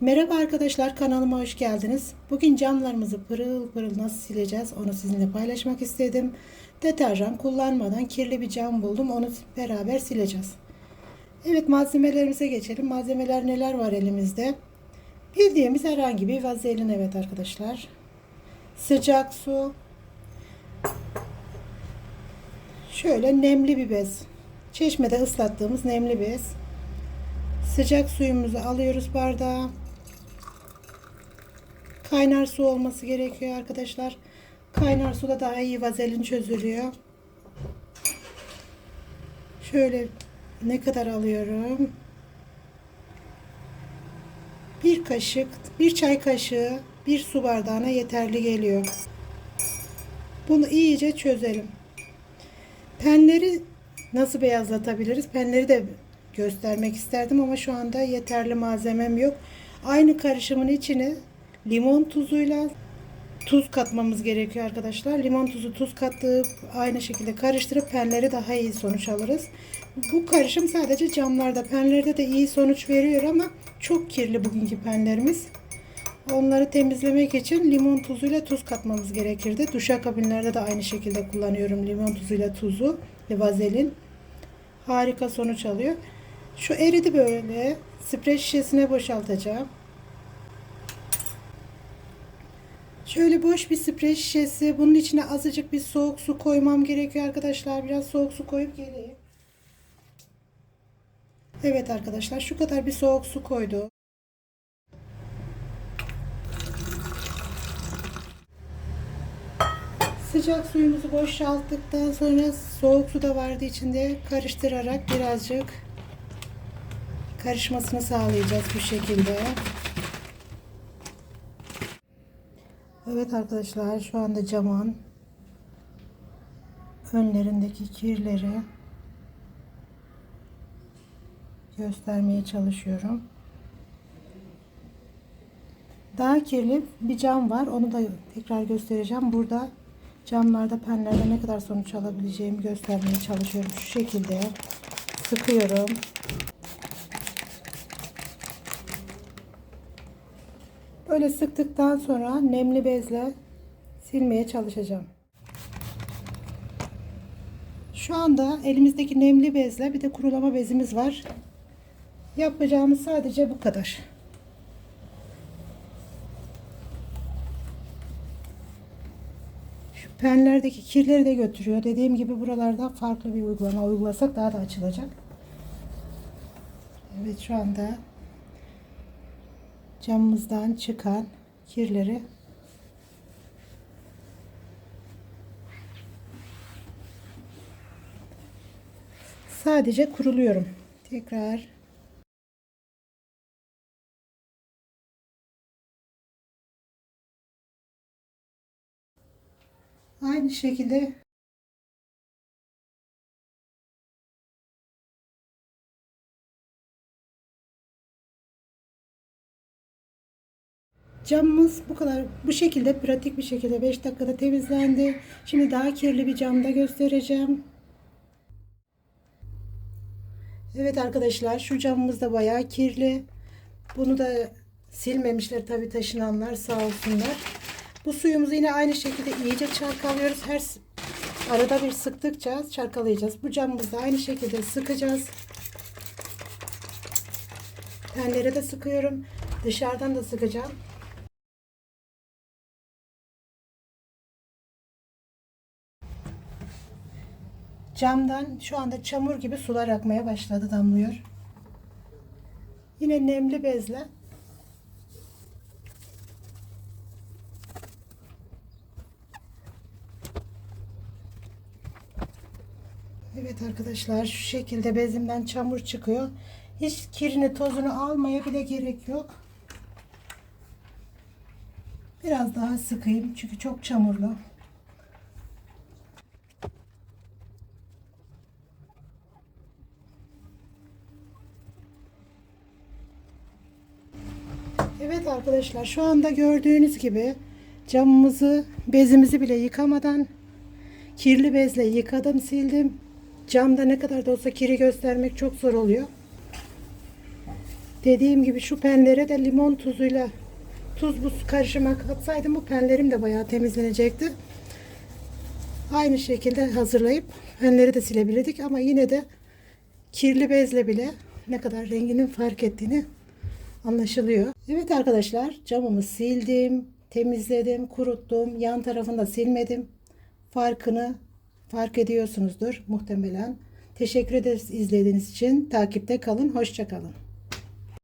Merhaba arkadaşlar kanalıma hoş geldiniz. Bugün camlarımızı pırıl pırıl nasıl sileceğiz onu sizinle paylaşmak istedim. Deterjan kullanmadan kirli bir cam buldum onu beraber sileceğiz. Evet malzemelerimize geçelim. Malzemeler neler var elimizde? Bildiğimiz herhangi bir vazelin evet arkadaşlar. Sıcak su. Şöyle nemli bir bez. Çeşmede ıslattığımız nemli bez. Sıcak suyumuzu alıyoruz bardağa. Kaynar su olması gerekiyor arkadaşlar. Kaynar suda daha iyi vazelin çözülüyor. Şöyle ne kadar alıyorum? Bir kaşık, bir çay kaşığı, bir su bardağına yeterli geliyor. Bunu iyice çözelim. Penleri nasıl beyazlatabiliriz? Penleri de göstermek isterdim ama şu anda yeterli malzemem yok. Aynı karışımın içine limon tuzuyla tuz katmamız gerekiyor arkadaşlar. Limon tuzu tuz kattık aynı şekilde karıştırıp penleri daha iyi sonuç alırız. Bu karışım sadece camlarda penlerde de iyi sonuç veriyor ama çok kirli bugünkü penlerimiz. Onları temizlemek için limon tuzuyla tuz katmamız gerekirdi. Duşakabinlerde de aynı şekilde kullanıyorum limon tuzuyla tuzu ve vazelin. Harika sonuç alıyor. Şu eridi böyle. Sprey şişesine boşaltacağım. Şöyle boş bir sprey şişesi. Bunun içine azıcık bir soğuk su koymam gerekiyor arkadaşlar. Biraz soğuk su koyup geleyim. Evet arkadaşlar şu kadar bir soğuk su koydum. Sıcak suyumuzu boşalttıktan sonra soğuk su da vardı içinde karıştırarak birazcık karışmasını sağlayacağız bu şekilde. Evet arkadaşlar şu anda camın önlerindeki kirleri göstermeye çalışıyorum. Daha kirli bir cam var. Onu da tekrar göstereceğim. Burada camlarda penlerde ne kadar sonuç alabileceğimi göstermeye çalışıyorum. Şu şekilde sıkıyorum. Böyle sıktıktan sonra nemli bezle silmeye çalışacağım. Şu anda elimizdeki nemli bezle bir de kurulama bezimiz var. Yapacağımız sadece bu kadar. Şu penlerdeki kirleri de götürüyor. Dediğim gibi buralarda farklı bir uygulama uygulasak daha da açılacak. Evet şu anda camımızdan çıkan kirleri sadece kuruluyorum. Tekrar aynı şekilde Camımız bu kadar bu şekilde pratik bir şekilde 5 dakikada temizlendi. Şimdi daha kirli bir camda göstereceğim. Evet arkadaşlar şu camımız da bayağı kirli. Bunu da silmemişler tabi taşınanlar sağ olsunlar. Bu suyumuzu yine aynı şekilde iyice çalkalıyoruz. Her arada bir sıktıkça çalkalayacağız. Bu camımızı da aynı şekilde sıkacağız. Penlere de sıkıyorum. Dışarıdan da sıkacağım. Camdan şu anda çamur gibi sular akmaya başladı damlıyor. Yine nemli bezle Evet arkadaşlar şu şekilde bezimden çamur çıkıyor. Hiç kirini tozunu almaya bile gerek yok. Biraz daha sıkayım çünkü çok çamurlu. Evet arkadaşlar şu anda gördüğünüz gibi camımızı bezimizi bile yıkamadan kirli bezle yıkadım sildim. Camda ne kadar da olsa kiri göstermek çok zor oluyor. Dediğim gibi şu penlere de limon tuzuyla tuz buz karışıma katsaydım bu penlerim de bayağı temizlenecekti. Aynı şekilde hazırlayıp penleri de silebilirdik ama yine de kirli bezle bile ne kadar renginin fark ettiğini anlaşılıyor. Evet arkadaşlar camımı sildim, temizledim, kuruttum. Yan tarafını da silmedim. Farkını fark ediyorsunuzdur muhtemelen. Teşekkür ederiz izlediğiniz için. Takipte kalın. Hoşça kalın.